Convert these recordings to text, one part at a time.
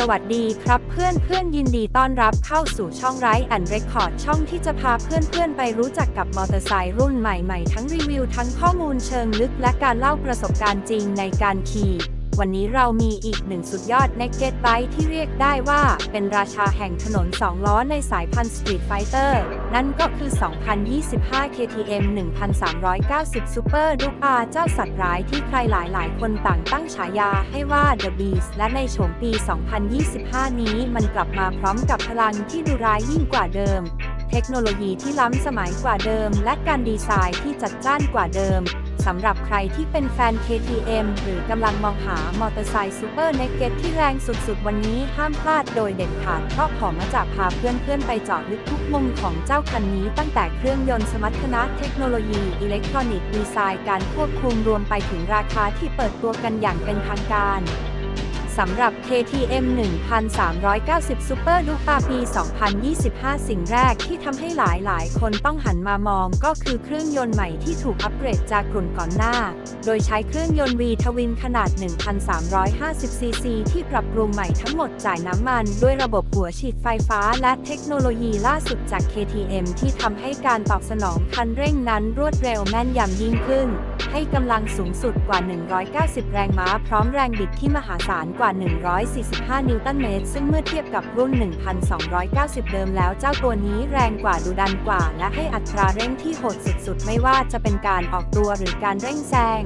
สวัสดีครับเพื่อนเพื่อนยินดีต้อนรับเข้าสู่ช่องไรแอนเรคคอร์ดช่องที่จะพาเพื่อนเพื่อนไปรู้จักกับมอเตอร์ไซค์รุ่นใหม่ๆ ทั้งรีวิวทั้งข้อมูลเชิงลึกและการเล่าประสบการณ์จริงในการขี่ วันนี้เรามีอีกหนึ่งสุดยอด Naked Bike ที่เรียกได้ว่าเป็นราชาแห่งถนน 2 ล้อในสายพันธุ์ Street Fighter นั่นก็คือ 2025 KTM 1390 Super Duke R เจ้าสัตว์ร้ายที่ใครหลายๆ คนต่างตั้งฉายาให้ว่า The Beast และในโฉมปี 2025 นี้มันกลับมาพร้อมกับพลังที่ดูร้ายยิ่งกว่าเดิม เทคโนโลยีที่ล้ำสมัยกว่าเดิม และการดีไซน์ที่จัดจ้านกว่าเดิม สำหรับใครที่เป็นแฟน KTM หรือกำลังมองหามอเตอร์ไซค์ซูเปอร์เนกเก็ตที่แรงสุดๆ วันนี้ห้ามพลาดโดยเด็ดขาด เพราะขอมาจากพาเพื่อนๆ ไปเจาะลึกทุกมุมของเจ้าคันนี้ ตั้งแต่เครื่องยนต์สมรรถนะเทคโนโลยี อิเล็กทรอนิกส์ดีไซน์การควบคุมรวมไปถึงราคาที่เปิดตัวกันอย่างเป็นทางการ สำหรับ KTM 1390 Super Duper ปี 2025 สิ่งแรกที่ทำให้หลายๆคนต้องหันมามองก็คือเครื่องยนต์ใหม่ที่ถูกอัปเกรดจากรุ่นก่อนหน้า โดยใช้เครื่องยนต์ V ทวินขนาด 1,350 ซีซีที่ปรับปรุงใหม่ทั้งหมดจ่ายน้ำมัน ด้วยระบบหัวฉีดไฟฟ้าและเทคโนโลยีล่าสุดจาก KTM ที่ทำให้การตอบสนองคันเร่งนั้นรวดเร็วแม่นยำยิ่งขึ้น ให้กำลังสูงสุดกว่า 190 แรงม้าพร้อมแรงบิดที่มหาศาลกว่าว่า 145 นิวตันเมตร ซึ่งเมื่อเทียบกับรุ่น 1,290 เดิมแล้วเจ้าตัวนี้แรงกว่าดุดันกว่า และให้อัตราเร่งที่โหดสุดๆ ไม่ว่าจะเป็นการออกตัวหรือการเร่งแซง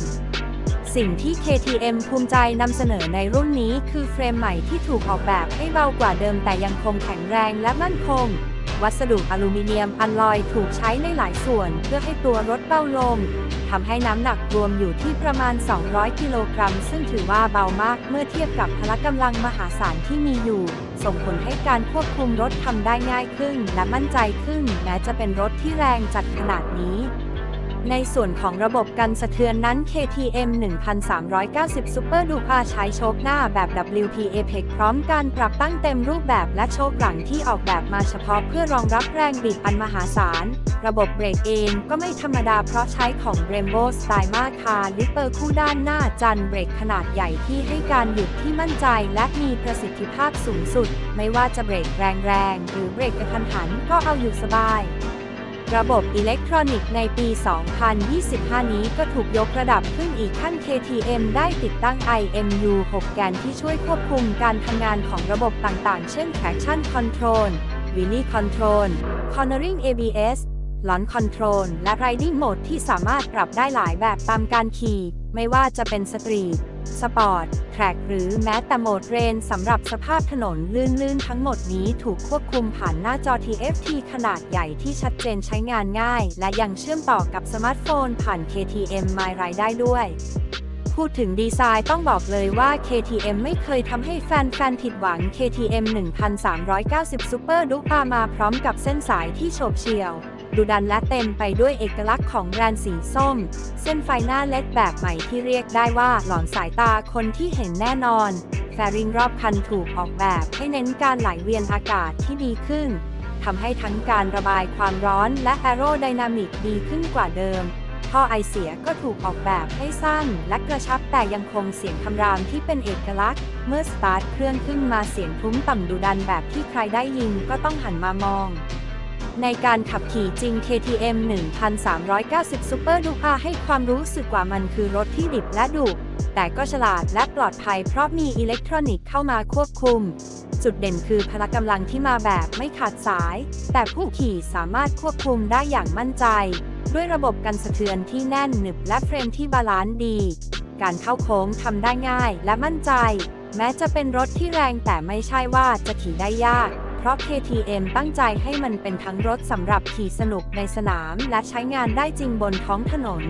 สิ่งที่ KTM ภูมิใจนำเสนอในรุ่นนี้คือเฟรมใหม่ที่ถูกออกแบบให้เบากว่าเดิมแต่ยังคงแข็งแรงและมั่นคง วัสดุอลูมิเนียมอัลลอยถูกใช้ในหลายส่วน เพื่อให้ตัวรถเบาลงทำให้น้ำหนักรวมอยู่ที่ประมาณ 200 กิโลกรัม ซึ่งถือว่าเบามากเมื่อเทียบกับพละกำลังมหาศาลที่มีอยู่ ส่งผลให้การควบคุมรถทำได้ง่ายขึ้น และมั่นใจขึ้นแม้จะเป็นรถที่แรงจัดขนาดนี้ ในส่วนของระบบกันสะเทือนนั้น KTM 1390 Super Duper ใช้โชคหน้าแบบ WP Apex พร้อมการปรับตั้งเต็มรูปแบบและโชคหลังที่ออกแบบมาเฉพาะเพื่อรองรับแรงบิดอันมหาศาล ระบบเบรกเองก็ไม่ธรรมดาเพราะใช้ของ Brembo s t y l e คาลิเปอร์คู่ด้านหน้าจันเบรกขนาดใหญ่ที่ให้การหยุดที่มั่นใจและมีประสิทธิภาพสูงสุด ไม่ว่าจะเบรกแรงๆหรือเบรกกระทันหันก็เอาอยู่สบาย ระบบอิเล็กทรอนิกส์ในปี 2025 นี้ก็ถูกยกระดับขึ้นอีกขั้น KTM ได้ติดตั้ง IMU 6 แกนที่ช่วยควบคุมการทำงานของระบบต่างๆ เช่น Traction Control Wheelie Control Cornering ABS Launch Control และ Riding Mode ที่สามารถปรับได้หลายแบบตามการขี่ ไม่ว่าจะเป็นสตรีท สปอร์ต แทร็กหรือแม้แต่โหมดเรนสำหรับสภาพถนนลื่นๆ ทั้งหมดนี้ถูกควบคุมผ่านหน้าจอ TFT ขนาดใหญ่ที่ชัดเจนใช้งานง่าย และยังเชื่อมต่อกับสมาร์ทโฟนผ่าน KTM My Ride ได้ด้วยพูดถึงดีไซน์ต้องบอกเลยว่า KTM ไม่เคยทำให้แฟนๆผิดหวัง KTM 1390 Super Duper มาพร้อมกับเส้นสายที่โฉบเฉี่ยว ดุดันและเต็มไปด้วยเอกลักษณ์ของแบรนด์สีส้ม เส้นไฟหน้าเล็ดแบบใหม่ที่เรียกได้ว่าหลอนสายตาคนที่เห็นแน่นอนแฟริงรอบคันถูกออกแบบให้เน้นการไหลเวียนอากาศที่ดีขึ้นทำให้ทั้งการระบายความร้อนและแอโรไดนามิกดีขึ้นกว่าเดิมท่อไอเสียก็ถูกออกแบบให้สั้นและกระชับแต่ยังคงเสียงคำรามที่เป็นเอกลักษณ์ เมื่อสตาร์ทเครื่องขึ้นมาเสียงทุ้มต่ำดุดันแบบที่ใครได้ยินก็ต้องหันมามอง ในการขับขี่จริง KTM 1390 Super Duper ให้ความรู้สึกว่ามันคือรถที่ดิบและดุ แต่ก็ฉลาดและปลอดภัยเพราะมีอิเล็กทรอนิกส์เข้ามาควบคุม จุดเด่นคือพละกำลังที่มาแบบไม่ขาดสาย แต่ผู้ขี่สามารถควบคุมได้อย่างมั่นใจ ด้วยระบบกันสะเทือนที่แน่นหนึบและเฟรมที่บาลานซ์ดี การเข้าโค้งทำได้ง่ายและมั่นใจ แม้จะเป็นรถที่แรงแต่ไม่ใช่ว่าจะขี่ได้ยาก เพราะ KTM ตั้งใจให้มันเป็นทั้งรถสำหรับขี่สนุกในสนามและใช้งานได้จริงบนท้องถนน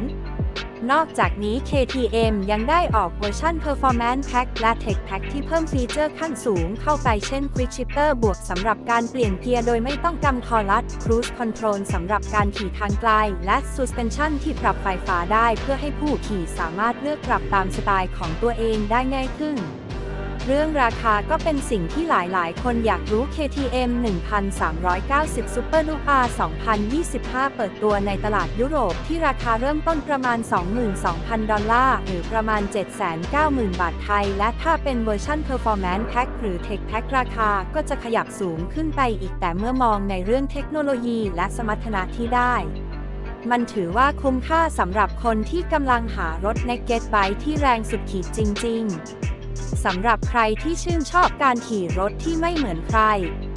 นอกจากนี้ KTM ยังได้ออกเวอร์ชัน Performance Pack และ Tech Pack ที่เพิ่มฟีเจอร์ขั้นสูงเข้าไปเช่น Quick Shifter บวกสำหรับการเปลี่ยนเกียร์โดยไม่ต้องกำคอลัด Cruise Control สำหรับการขี่ทางไกล และ Suspension ที่ปรับไฟฟ้าได้เพื่อให้ผู้ขี่สามารถเลือกปรับตามสไตล์ของตัวเองได้ง่ายขึ้น เรื่องราคาก็เป็นสิ่งที่หลายๆ คนอยากรู้ KTM 1390 Super Duper 2025 เปิดตัวในตลาดยุโรปที่ราคาเริ่มต้นประมาณ 22,000 ดอลลาร์ หรือประมาณ 790,000 บาทไทย และถ้าเป็นเวอร์ชัน Performance Pack หรือ Tech Pack ราคาก็จะขยับสูงขึ้นไปอีกแต่เมื่อมองในเรื่องเทคโนโลยีและสมรรถนะที่ได้มันถือว่าคุ้มค่าสำหรับคนที่กำลังหารถ Naked Bike ที่แรงสุดขีดจริง ๆ สำหรับใครที่ชื่นชอบการขี่รถที่ไม่เหมือนใคร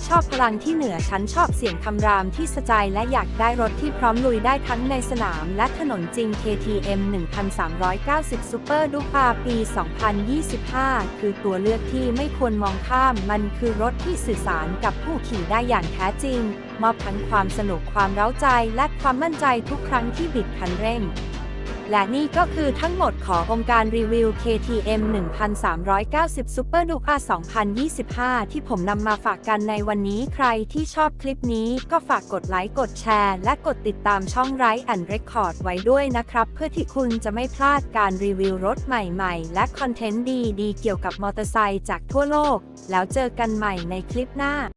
ชอบพลังที่เหนือชั้นชอบเสียงคำรามที่สะใจและอยากได้รถที่พร้อมลุยได้ทั้งในสนามและถนนจริง KTM 1390 Super Duper ปี 2025 คือตัวเลือกที่ไม่ควรมองข้าม มันคือรถที่สื่อสารกับผู้ขี่ได้อย่างแท้จริง มอบทั้งความสนุกความเร้าใจและความมั่นใจทุกครั้งที่บิดคันเร่ง และนี่ก็คือทั้งหมดขององค์การรีวิว KTM 1390 Super Duper 2025 ที่ผมนำมาฝากกันในวันนี้ใครที่ชอบคลิปนี้ก็ฝากกดไลค์ กดแชร์ และกดติดตามช่องไรอันเรคคอร์ดไว้ด้วยนะครับ เพื่อที่คุณจะไม่พลาดการรีวิวรถใหม่ๆ และคอนเทนต์ดีๆ เกี่ยวกับมอเตอร์ไซค์จากทั่วโลก แล้วเจอกันใหม่ในคลิปหน้า